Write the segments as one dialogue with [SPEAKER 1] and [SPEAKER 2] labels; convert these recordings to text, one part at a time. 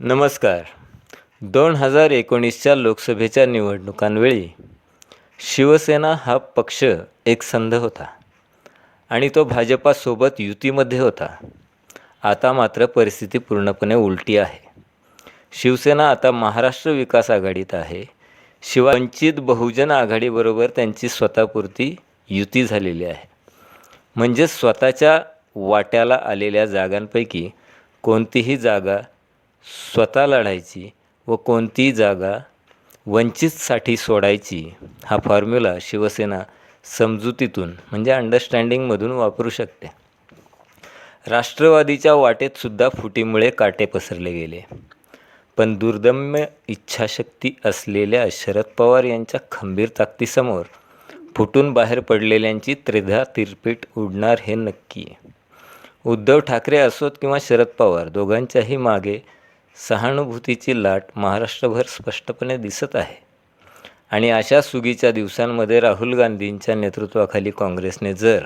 [SPEAKER 1] नमस्कार. दोन हजार एकोणीसच्या लोकसभेच्या निवडणुकांवेळी शिवसेना हा पक्ष एकसंध होता आणि तो भाजपासोबत युतीमध्ये होता. आता मात्र परिस्थिती पूर्णपणे उलटी आहे. शिवसेना आता महाराष्ट्र विकास आघाडीत आहे. शिवाय वंचित बहुजन आघाडीबरोबर त्यांची स्वतःपुरती युती झालेली आहे. म्हणजे स्वतःच्या वाट्याला आलेल्या जागांपैकी कोणतीही जागा स्वतः लढायची व कोणतीही जागा वंचितसाठी सोडायची हा फॉर्म्युला शिवसेना समजुतीतून म्हणजे अंडरस्टँडिंगमधून वापरू शकते. राष्ट्रवादीच्या वाटेत सुद्धा फुटीमुळे काटे पसरले गेले. पण दुर्दम्य इच्छाशक्ती असलेल्या शरद पवार यांच्या खंबीर ताकदीसमोर फुटून बाहेर पडलेल्यांची त्रिधा तिरपीट उडणार हे नक्की. उद्धव ठाकरे असोत किंवा शरद पवार दोघांच्याही मागे सहानुभूतीची लाट महाराष्ट्रभर स्पष्टपणे दिसत आहे. आणि अशा सुगीच्या दिवसांमध्ये राहुल गांधींच्या नेतृत्वाखाली काँग्रेसने जर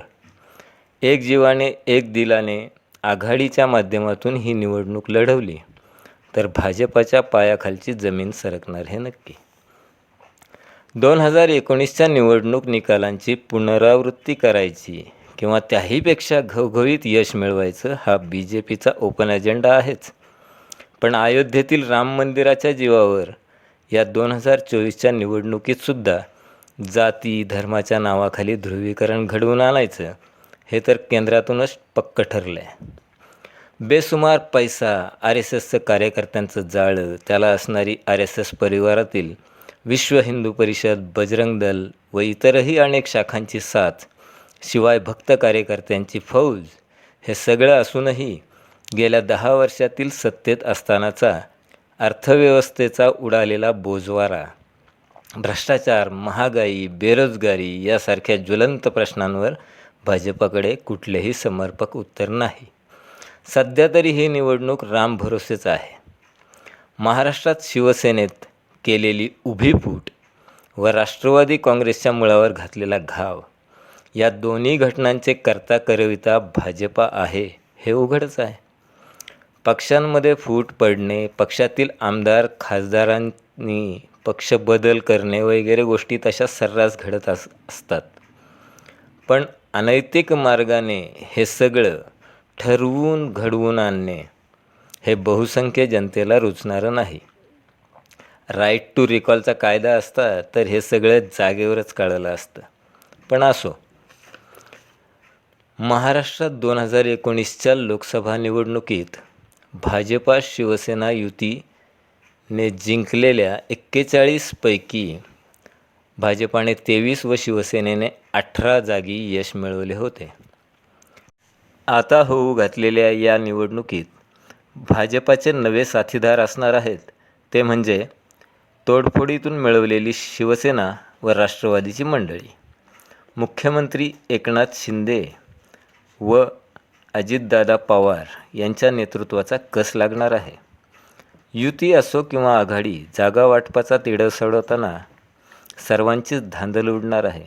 [SPEAKER 1] एक जीवाने एक दिलाने आघाडीच्या माध्यमातून ही निवडणूक लढवली तर भाजपाच्या पायाखालची जमीन सरकणार हे नक्की. दोन हजार एकोणीसच्या निवडणूक निकालांची पुनरावृत्ती करायची किंवा त्याहीपेक्षा घवघवीत यश मिळवायचं हा बी जे पीचा ओपन अजेंडा आहेच. पण अयोध्येतील राम मंदिराच्या जीवावर या दोन हजार चोवीसच्या निवडणुकीतसुद्धा जाती धर्माच्या नावाखाली ध्रुवीकरण घडवून आणायचं हे तर केंद्रातूनच पक्क ठरलं आहे बेसुमार पैसा आर एस एसचं कार्यकर्त्यांचं जाळं त्याला असणारी आर एस एस परिवारातील विश्व हिंदू परिषद बजरंग दल व इतरही अनेक शाखांची साथ शिवाय भक्त कार्यकर्त्यांची फौज हे सगळं असूनही गेल्या दहा वर्षातील सत्तेत असतानाचा अर्थव्यवस्थेचा उडालेला बोजवारा भ्रष्टाचार महागाई बेरोजगारी यासारख्या ज्वलंत प्रश्नांवर भाजपाकडे कुठलेही समर्पक उत्तर नाही. सध्या तरी ही निवडणूक राम भरोसेच आहे. महाराष्ट्रात शिवसेनेत केलेली उभी फूट व राष्ट्रवादी काँग्रेसच्या मुळावर घातलेला घाव या दोन्ही घटनांचे कर्ता करविता भाजपा आहे हे उघडच आहे. पक्षांमध्ये फूट पडणे पक्षातील आमदार खासदारांनी पक्ष बदल करणे वगैरे गोष्टी तशा सर्रास घडत अस असतात. पण अनैतिक मार्गाने हे सगळं ठरवून घडवून आणणे हे बहुसंख्य जनतेला रुचणारं नाही. राईट टू रिकॉलचा कायदा असता तर हे सगळं जागेवरच कळलं असतं. पण असो. महाराष्ट्रात दोन हजार एकोणीसच्या लोकसभा निवडणुकीत भाजपा शिवसेना युतीने जिंकलेल्या एक्केचाळीसपैकी भाजपाने तेवीस व शिवसेनेने अठरा जागी यश मिळवले होते. आता होऊ घातलेल्या या निवडणुकीत भाजपाचे नवे साथीदार असणार आहेत ते म्हणजे तोडफोडीतून मिळवलेली शिवसेना व राष्ट्रवादीची मंडळी. मुख्यमंत्री एकनाथ शिंदे व अजितदादा पवार यांच्या नेतृत्वाचा कस लागणार आहे? युती असो किंवा आघाडी जागा वाटपाचा तिढ सोडवताना सर्वांचीच धांदल उडणार आहे.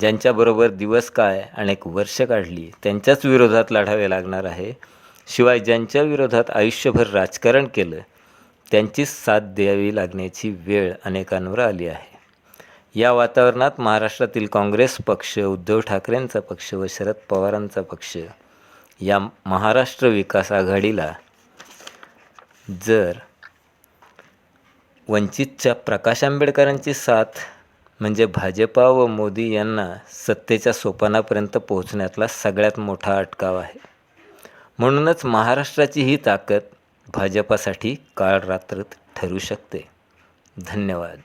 [SPEAKER 1] ज्यांच्याबरोबर दिवस काय अनेक वर्ष काढली त्यांच्याच विरोधात लढावे लागणार आहे. शिवाय ज्यांच्या विरोधात आयुष्यभर राजकारण केलं त्यांचीच साथ द्यावी लागण्याची वेळ अनेकांवर आली आहे. या वातावरणात महाराष्ट्रातील काँग्रेस पक्ष उद्धव ठाकरेंचा पक्ष व शरद पवारांचा पक्ष या महाराष्ट्र विकास आघाडीला जर वंचितच्या प्रकाश आंबेडकरांची साथ म्हणजे भाजपा व मोदी यांना सत्तेच्या सोपानापर्यंत पोहोचण्यातला सगळ्यात मोठा अटकाव आहे. म्हणूनच महाराष्ट्राची ही ताकद भाजपासाठी काळ रात्र ठरू शकते. धन्यवाद.